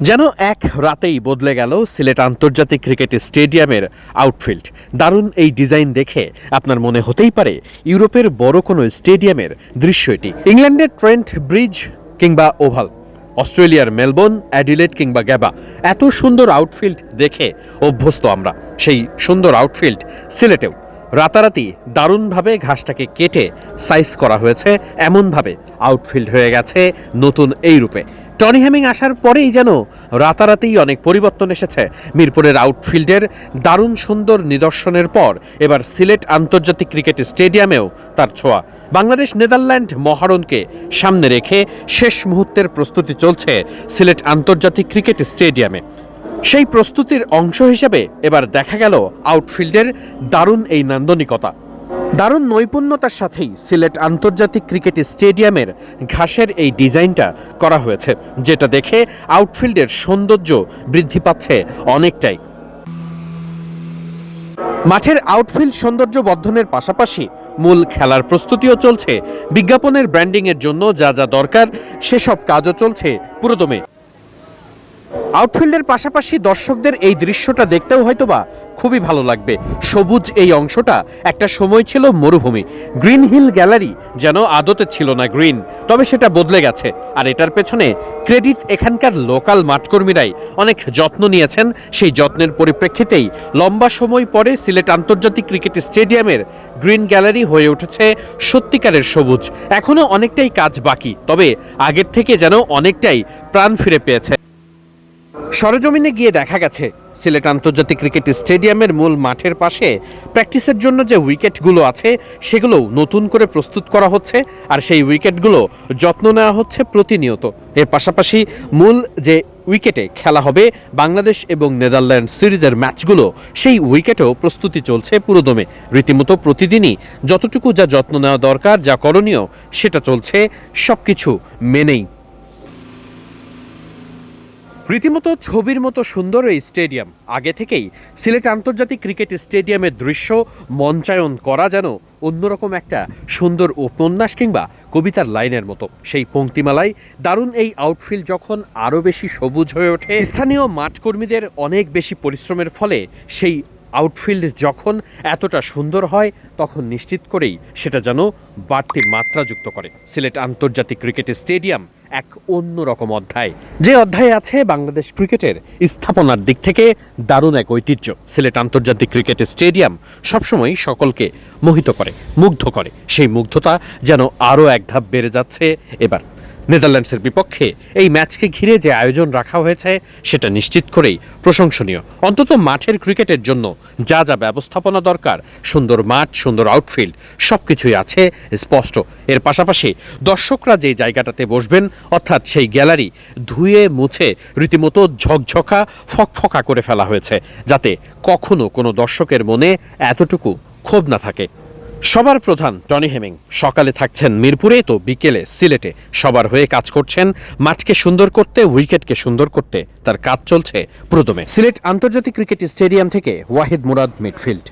যেন এক রাতেই বদলে গেল সিলেট আন্তর্জাতিক ক্রিকেট স্টেডিয়ামের আউটফিল্ড। দারুণ এই ডিজাইন দেখে আপনার মনে হতেই পারে ইউরোপের বড় কোনো স্টেডিয়ামের দৃশ্য এটি। ইংল্যান্ডের ট্রেন্ট ব্রিজ কিংবা ওভাল, অস্ট্রেলিয়ার মেলবোর্ন অ্যাডিলেট কিংবা গ্যাবা, এত সুন্দর আউটফিল্ড দেখে অভ্যস্ত আমরা। সেই সুন্দর আউটফিল্ড সিলেটেও। রাতারাতি দারুণভাবে ঘাসটাকে কেটে সাইজ করা হয়েছে, এমনভাবে আউটফিল্ড হয়ে গেছে নতুন এই রূপে। টনি হ্যামিং আসার পরেই যেন রাতারাতিই অনেক পরিবর্তন এসেছে। মিরপুরের আউটফিল্ডের দারুণ সুন্দর নিদর্শনের পর এবার সিলেট আন্তর্জাতিক ক্রিকেট স্টেডিয়ামেও তার ছোঁয়া। বাংলাদেশ নেদারল্যান্ড মহারণকে সামনে রেখে শেষ মুহূর্তের প্রস্তুতি চলছে সিলেট আন্তর্জাতিক ক্রিকেট স্টেডিয়ামে। সেই প্রস্তুতির অংশ হিসেবে এবার দেখা গেল আউটফিল্ডের দারুণ এই নান্দনিকতা। দারুণ নৈপুণ্যতার সাথেই সিলেট আন্তর্জাতিক ক্রিকেট স্টেডিয়ামের ঘাসের এই ডিজাইনটা করা হয়েছে, যেটা দেখে আউটফিল্ডের সৌন্দর্য বৃদ্ধি পাচ্ছে অনেকটাই। মাঠের আউটফিল্ড সৌন্দর্য বর্ধনের পাশাপাশি মূল খেলার প্রস্তুতিও চলছে, বিজ্ঞাপনের ব্র্যান্ডিংয়ের জন্য যা যা দরকার, সেসব কাজও চলছে পুরোদমে। আউটফিল্ডের পাশাপাশি দর্শকদের এই দৃশ্যটা দেখতেও হয়তোবা খুবই ভালো লাগবে। সবুজ এই অংশটা একটা সময় ছিল মরুভূমি। গ্রিন হিল গ্যালারি যেন আদতে ছিল না গ্রিন, তবে সেটা বদলে গেছে। আর এটার পেছনে ক্রেডিট এখানকার লোকাল মাঠকর্মীরাই অনেক যত্ন নিয়েছেন। সেই যত্নের পরিপ্রেক্ষিতেই লম্বা সময় পরে সিলেট আন্তর্জাতিক ক্রিকেট স্টেডিয়ামের গ্রিন গ্যালারি হয়ে উঠেছে সত্যিকারের সবুজ। এখনও অনেকটাই কাজ বাকি, তবে আগের থেকে যেন অনেকটাই প্রাণ ফিরে পেয়েছে। সরেজমিনে গিয়ে দেখা গেছে, সিলেট আন্তর্জাতিক ক্রিকেট স্টেডিয়ামের মূল মাঠের পাশে প্র্যাকটিসের জন্য যে উইকেটগুলো আছে, সেগুলোও নতুন করে প্রস্তুত করা হচ্ছে আর সেই উইকেটগুলো যত্ন নেওয়া হচ্ছে প্রতিনিয়ত। এর পাশাপাশি মূল যে উইকেটে খেলা হবে বাংলাদেশ এবং নেদারল্যান্ড সিরিজের ম্যাচগুলো, সেই উইকেটেও প্রস্তুতি চলছে পুরোদমে। রীতিমতো প্রতিদিনই যতটুকু যা যত্ন নেওয়া দরকার, যা করণীয়, সেটা চলছে সব কিছু মেনেই রীতিমতো ছবির মতো সুন্দর এই স্টেডিয়াম। আগে থেকেই সিলেট আন্তর্জাতিক ক্রিকেট স্টেডিয়ামের দৃশ্য মঞ্চায়ন করা যেন অন্যরকম একটা সুন্দর উপন্যাস কিংবা কবিতার লাইনের মতো। সেই পংক্তিমালায় দারুণ এই আউটফিল্ড যখন আরও বেশি সবুজ হয়ে ওঠে, স্থানীয় মাঠকর্মীদের অনেক বেশি পরিশ্রমের ফলে সেই আউটফিল্ড যখন এতটা সুন্দর হয়, তখন নিশ্চিত করেই সেটা যেন বাড়তি মাত্রা যুক্ত করে। সিলেট আন্তর্জাতিক ক্রিকেট স্টেডিয়াম এক অন্যরকম অধ্যায়। যে অধ্যায়ে আছে বাংলাদেশ ক্রিকেটের স্থাপনার দিক থেকে দারুণ এক ঐতিহ্য। সিলেট আন্তর্জাতিক ক্রিকেট স্টেডিয়াম সবসময় সকলকে মোহিত করে, মুগ্ধ করে। সেই মুগ্ধতা যেন আরও এক ধাপ বেড়ে যাচ্ছে এবার। নেদারল্যান্ডসের বিপক্ষে এই ম্যাচকে ঘিরে যে আয়োজন রাখা হয়েছে, সেটা নিশ্চিত করেই প্রশংসনীয়। অন্তত মাঠের ক্রিকেটের জন্য যা যা ব্যবস্থাপনা দরকার, সুন্দর মাঠ, সুন্দর আউটফিল্ড সব কিছুই আছে স্পষ্ট। এর পাশাপাশি দর্শকরা যে জায়গাটাতে বসবেন, অর্থাৎ সেই গ্যালারি, ধুয়ে, মুছে, রীতিমতো ঝকঝকা, ফকফকা করে ফেলা হয়েছে, যাতে কখনো কোনো দর্শকের মনে এতটুকু ক্ষোভ না থাকে। সবার প্রধান টনি হেমিং। সকালে থাকছেন মিরপুরে, তো বিকেলে সিলেটে। সবার হয়ে কাজ করছেন, মাঠকে সুন্দর করতে, উইকেটকে সুন্দর করতে। তার কাজ চলছে প্রথমে। সিলেট আন্তর্জাতিক ক্রিকেট স্টেডিয়াম থেকে ওয়াহিদ মুরাদ মিডফিল্ড।